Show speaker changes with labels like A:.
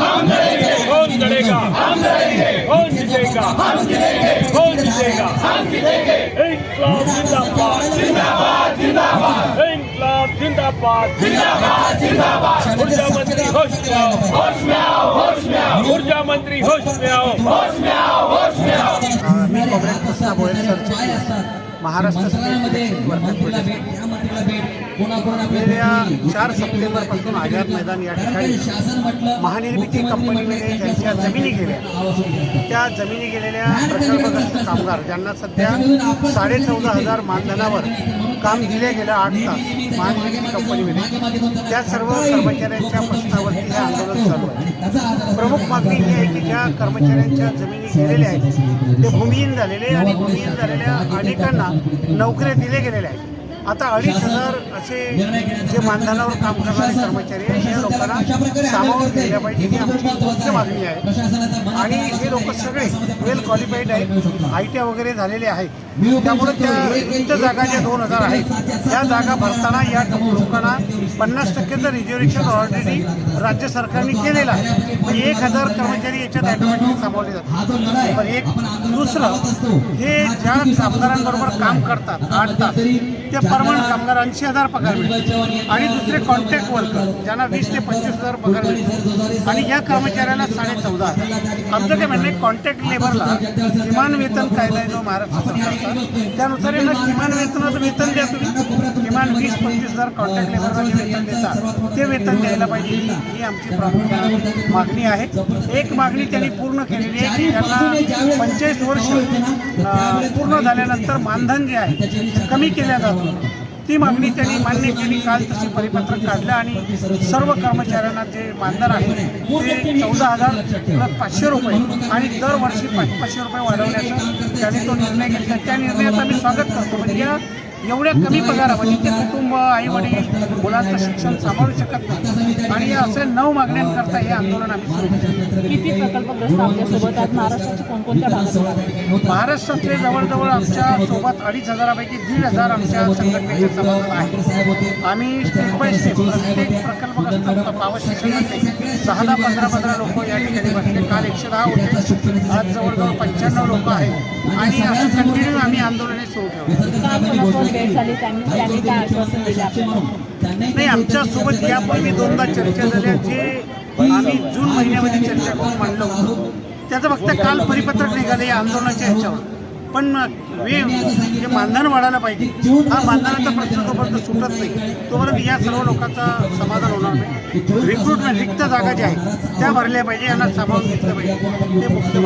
A: हम लड़ेंगे
B: कौन लड़ेगा हम लड़ेंगे कौन जीतेगा हम जीतेंगे कौन जीतेगा हम जीतेंगे
A: इंकलाब जिंदाबाद जिंदाबाद जिंदाबाद इंकलाब जिंदाबाद जिंदाबाद जिंदाबाद ऊर्जा मंत्री होश में आओ होश में आओ होश में आओ ऊर्जा मंत्री होश में आओ होश में आओ होश में आओ
B: कॉम्रेड कृष्णा भोयर महाराष्ट्र गेल्या चार सप्टेंबरपासून आझाद मैदान या ठिकाणी महानिर्मिती कंपनीमध्ये ज्यांच्या जमिनी गेल्या. त्या जमिनी गेलेल्या प्रकल्पग्रस्त कामगार ज्यांना सध्या साडे चौदा हजार मानधनावर काम दिले गेलं आठ तास महानिर्मिती कंपनीमध्ये. त्या सर्व कर्मचाऱ्यांच्या प्रश्नावरती हे आंदोलन चालू आहे. प्रमुख मागणी ही आहे की ज्या कर्मचाऱ्यांच्या जमिनी गेलेल्या आहेत ते भूमिहीन झालेले आणि भूमिहीन झालेल्या अनेकांना नोकऱ्या दिले गेलेल्या आहेत. आता अडीच हजार असे जे मानधनावर काम करणारे कर्मचारी आहेत या लोकांना सामावून घ्यायला पाहिजे ही आमची मुख्य मागणी आहे. आणि हे लोक सगळे वेल क्वालिफाईड आहेत आय टी वगैरे झालेले आहेत. त्यामुळे त्या रिक्त जागा ज्या दोन हजार आहेत त्या जागा भरताना या लोकांना पन्नास टक्क्याचं रिझर्वेशन ऑलरेडी राज्य सरकारने केलेलं आहे एक हजार कर्मचारी याच्यात ॲटोमॅटिक सामावले जातात. पण एक दुसरं हे ज्या कामगारांबरोबर काम करतात आठ तास ते परमनंट कामगार ऐंशी हजार पगार मिळतात. आणि दुसरे कॉन्ट्रॅक्ट वर्कर ज्यांना वीस ते पंचवीस हजार पगार मिळतो आणि या कर्मचाऱ्याला साडे चौदा आमचं काय म्हणणं कॉन्ट्रॅक्ट लेबरला किमान वेतन कायदा जो महाराष्ट्र सरकार त्यानुसार यांना किमान वेतनाचं वेतन द्या तुम्ही. किमान वीस पंचवीस हजार कॉन्ट्रॅक्ट लेबरला जे वेतन देतात ते वेतन द्यायला पाहिजे. ही आमची प्रमुख मागणी आहे. एक मागणी त्यांनी पूर्ण केलेली आहे की त्यांना पंचेचाळीस वर्ष पूर्ण झाल्यानंतर मानधन जे आहे ते कमी केल्या जातं. ती मागणी त्यांनी मान्य केली. काल तशी परिपत्रक काढलं आणि सर्व कर्मचाऱ्यांना जे मानधन आहे. ते चौदा हजार पाचशे रुपये आणि दरवर्षी पाच पाचशे रुपये वाढवण्याचा त्याने तो निर्णय घेतला. त्या निर्णयाचं आम्ही स्वागत करतो. म्हणजे या एवढ्या कमी पगारामध्ये ते कुटुंब आई वडील मुलांचं शिक्षण सांभाळू शकत नाही. आणि असे नऊ मागण्यांकरता हे आंदोलन आम्ही सुरू
C: किती प्रकल्पग्रस्त आपल्यासोबत? आहेत महाराष्ट्राच्या कोणकोणत्या भागात
B: महाराष्ट्रातले जवळजवळ आमच्यासोबत अडीच हजारापैकी दीड हजार आमच्या संघटनेचे सभासद आहेत. आम्ही स्टेप बाय स्टेप प्रत्येक प्रकल्पग्रस्त पॉवर स्टेशनमध्ये दहा दहा पंधरा पंधरा लोक या ठिकाणी बसले. काल एकशे दहा होते. आज जवळजवळ पंच्याण्णव लोक आहेत. आणि असं कंटिन्यू आम्ही आंदोलने सुरू ठेवतो
C: भेट झाली त्यांनी त्यांनी काय आश्वासन दिले आपल्याला
B: नाही आमच्यासोबत यापूर्वी दोनदा चर्चा झाल्या जे आम्ही जून महिन्यामध्ये चर्चा करून मांडलं होतं त्याचं फक्त काल परिपत्रक निघाले या आंदोलनाच्या ह्याच्यावर पण वे जे मानधन वाढायला पाहिजे हा मानधनाचा प्रश्न तोपर्यंत सुटत नाही तोपर्यंत या सर्व लोकांचा समाधान होणार नाही रिक्रुटमेंट रिक्त जागा ज्या आहेत त्या भरल्या पाहिजे यांना सामावून घेतलं पाहिजे ते मुख्य